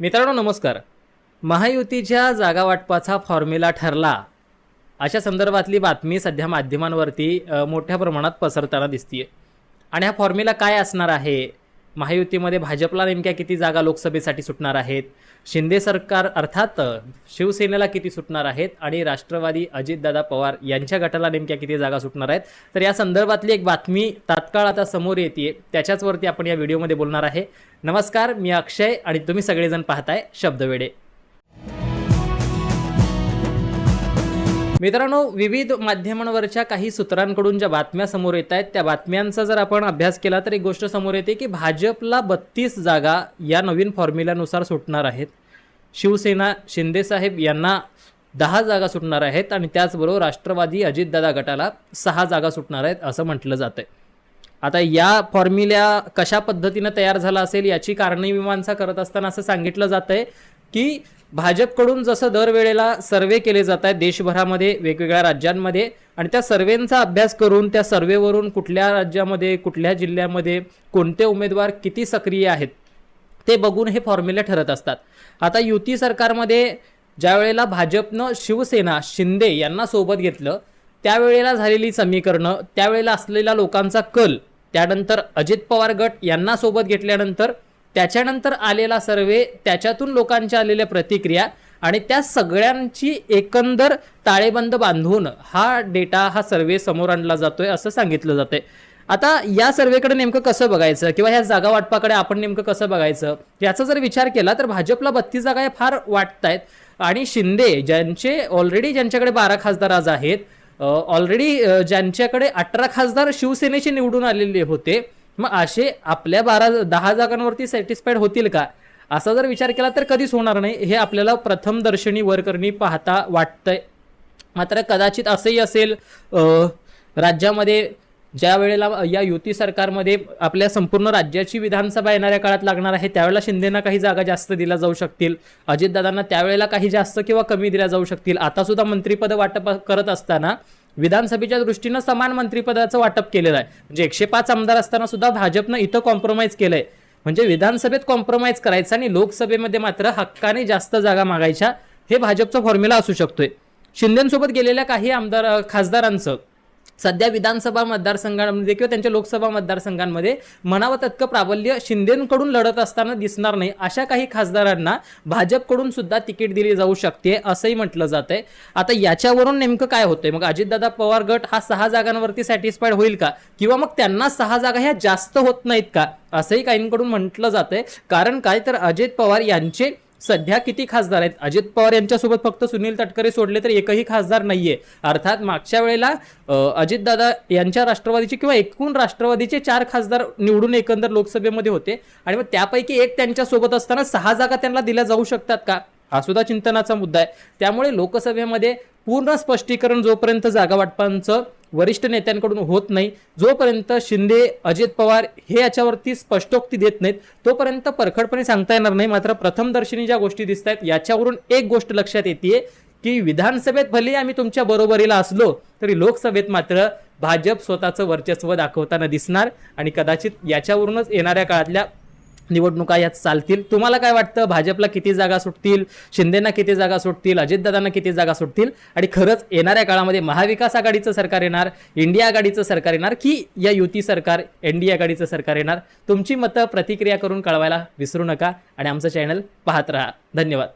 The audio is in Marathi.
मित्रांनो नमस्कार. महायुतीच्या जागा वाटपाचा फॉर्म्युला ठरला. अशा संदर्भातली बातमी सध्या माध्यमांवरती मोठ्या प्रमाणात पसरताना दिसतीये. आणि हा फॉर्म्युला काय असणार आहे? महायुतीमध्ये भाजपला नेमक्या किती जागा लोकसभेसाठी सुटणार आहेत? शिंदे सरकार अर्थात शिवसेनेला किती सुटणार आहेत? आणि राष्ट्रवादी अजितदादा पवार यांच्या गटाला नेमक्या किती जागा सुटणार आहेत? तर या संदर्भातली एक बातमी तात्काळ आता समोर येते त्याच्याचवरती आपण या व्हिडिओमध्ये बोलणार आहे. नमस्कार मी अक्षय आणि तुम्ही सगळेजण पाहताय शब्दवेडे. मित्रांनो विविध माध्यमांवरच्या काही सूत्रांकडून ज्या बातम्या समोर येत आहेत त्या बातम्यांचा जर आपण अभ्यास केला तर एक गोष्ट समोर येते की भाजपला बत्तीस जागा या नवीन फॉर्म्युल्यानुसार सुटणार आहेत. शिवसेना शिंदेसाहेब यांना दहा जागा सुटणार आहेत आणि त्याचबरोबर राष्ट्रवादी अजितदादा गटाला सहा जागा सुटणार आहेत असं म्हटलं जातं आता या फॉर्म्युल्या कशा पद्धतीनं तयार झाला असेल याची कारणमीमांसा करत असताना असं सांगितलं जात आहे की भाजपकडून जसं दरवेळेला सर्वे केले जात आहेत देशभरामध्ये वेगवेगळ्या राज्यांमध्ये आणि त्या सर्वेंचा अभ्यास करून त्या सर्वेवरून कुठल्या राज्यामध्ये कुठल्या जिल्ह्यामध्ये कोणते उमेदवार किती सक्रिय आहेत ते बघून हे फॉर्म्युले ठरत असतात. आता युती सरकारमध्ये ज्या वेळेला भाजपनं शिवसेना शिंदे यांना सोबत घेतलं त्यावेळेला झालेली समीकरणं त्यावेळेला असलेला लोकांचा कल त्यानंतर अजित पवार गट यांना सोबत घेतल्यानंतर त्याच्यानंतर आलेला सर्वे त्याच्यातून लोकांच्या आलेल्या प्रतिक्रिया आणि त्या सगळ्यांची एकंदर ताळेबंद बांधून हा डेटा हा सर्वे समोर आणला जातोय असं सांगितलं जातंय. आता या सर्वेकडे नेमकं कसं बघायचं किंवा ह्या जागा वाटपाकडे आपण नेमकं कसं बघायचं? याचा जर विचार केला तर भाजपला बत्तीस जागा या फार वाटत आहेत आणि शिंदे ज्यांचे ऑलरेडी ज्यांच्याकडे बारा खासदार आज आहेत ऑलरेडी ज्यांच्याकडे अठरा खासदार शिवसेनेचे निवडून आलेले होते मग असे आपल्या बारा दहा जागांवरती सॅटिस्फाईड होतील का? असा जर विचार केला तर कधीच होणार नाही. हे आपल्याला प्रथम दर्शनी वरकरणी पाहता वाटतंय. मात्र कदाचित असंही असेल राज्यामध्ये ज्या वेळेला या युती सरकारमध्ये आपल्या संपूर्ण राज्याची विधानसभा येणाऱ्या काळात लागणार आहे त्यावेळेला शिंदेना काही जागा जास्त दिल्या जाऊ शकतील. अजितदादांना त्यावेळेला काही जास्त किंवा कमी दिल्या जाऊ शकतील. आता सुद्धा मंत्रिपद वाटप करत असताना विधानसभेच्या दृष्टीनं समान मंत्रिपदाचं वाटप केलेलं आहे. म्हणजे एकशे पाच आमदार असताना सुद्धा भाजपनं इथं कॉम्प्रोमाइज केलंय. म्हणजे विधानसभेत कॉम्प्रोमाइज करायचं आणि लोकसभेमध्ये मात्र हक्काने जास्त जागा मागायच्या हे भाजपचा फॉर्म्युला असू शकतोय. शिंदेसोबत गेलेल्या काही आमदार खासदारांचं सध्या विधानसभा मतदारसंघांमध्ये किंवा त्यांच्या लोकसभा मतदारसंघांमध्ये म्हणावं तितकं प्राबल्य शिंदेकडून लढत असताना दिसणार नाही. अशा काही खासदारांना भाजपकडून सुद्धा तिकीट दिली जाऊ शकते असंही म्हटलं जात आहे आता याच्यावरून नेमकं काय होतंय? मग अजितदादा पवार गट हा सहा जागांवरती सॅटिस्फाईड होईल का? किंवा मग त्यांना सहा जागा ह्या जास्त होत नाहीत का? असंही काहींकडून म्हटलं जातंय. कारण काय तर अजित पवार यांचे सध्या किती खासदार आहेत? अजित पवार यांच्यासोबत फक्त सुनील तटकरे सोडले तर एकही खासदार नाहीये. अर्थात मागच्या वेळेला अजितदादा यांच्या राष्ट्रवादीचे किंवा एकूण राष्ट्रवादीचे चार खासदार निवडून एकंदर लोकसभेमध्ये होते आणि मग त्यापैकी एक त्यांच्यासोबत असताना सहा जागा त्यांना दिल्या जाऊ शकतात का? हा सुद्धा चिंतनाचा मुद्दा आहे. त्यामुळे लोकसभेमध्ये पूर्ण स्पष्टीकरण जोपर्यंत जागा वाटपांचं वरिष्ठ नेत्यांकडून होत नाही. जोपर्यंत शिंदे अजित पवार हे याच्यावरती स्पष्टोक्ती देत नाहीत तोपर्यंत परखडपणे सांगता येणार नाही. मात्र प्रथमदर्शनी ज्या गोष्टी दिसत आहेत याच्यावरून एक गोष्ट लक्षात येते की विधानसभेत भले आम्ही तुमच्या बरोबरीला असलो तरी लोकसभेत मात्र भाजप स्वतःचं वर्चस्व दाखवताना दिसणार आणि कदाचित याच्यावरूनच येणाऱ्या काळातल्या निवडणुका यात चालतील. तुम्हाला काय वाटतं? भाजपला किती जागा सुटतील? शिंदेना किती जागा सुटतील? अजितदादांना किती जागा सुटतील? आणि खरंच येणाऱ्या काळामध्ये महाविकास आघाडीचं सरकार येणार इंडिया आघाडीचं सरकार येणार की या युती सरकार एन डी आघाडीचं सरकार येणार? तुमची मतं प्रतिक्रिया करून कळवायला विसरू नका आणि आमचं चॅनल पाहत राहा. धन्यवाद.